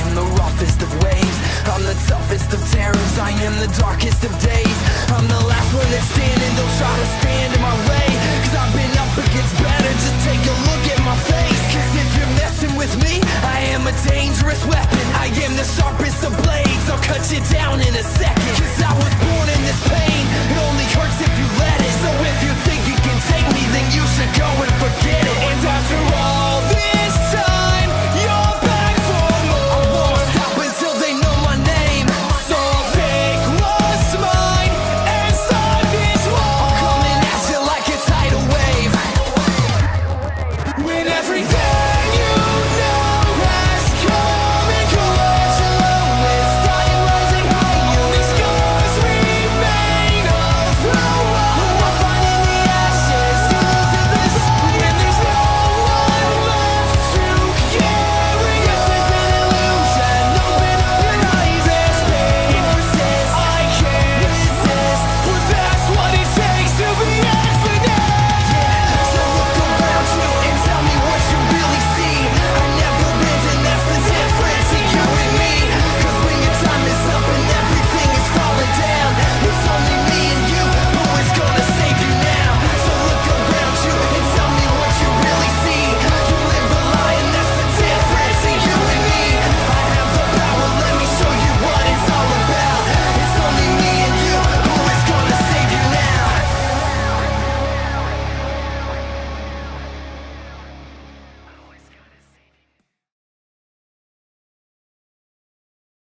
am the roughest of waves I'm the toughest of terrors I am the darkest of days. I'm the last one that's standing Don't try to stand in my way. Cause I've been up against better Just take a look at my face. Cause if you're messing with me I am a dangerous weapon. I am the sharpest of blades I'll cut you down in a second.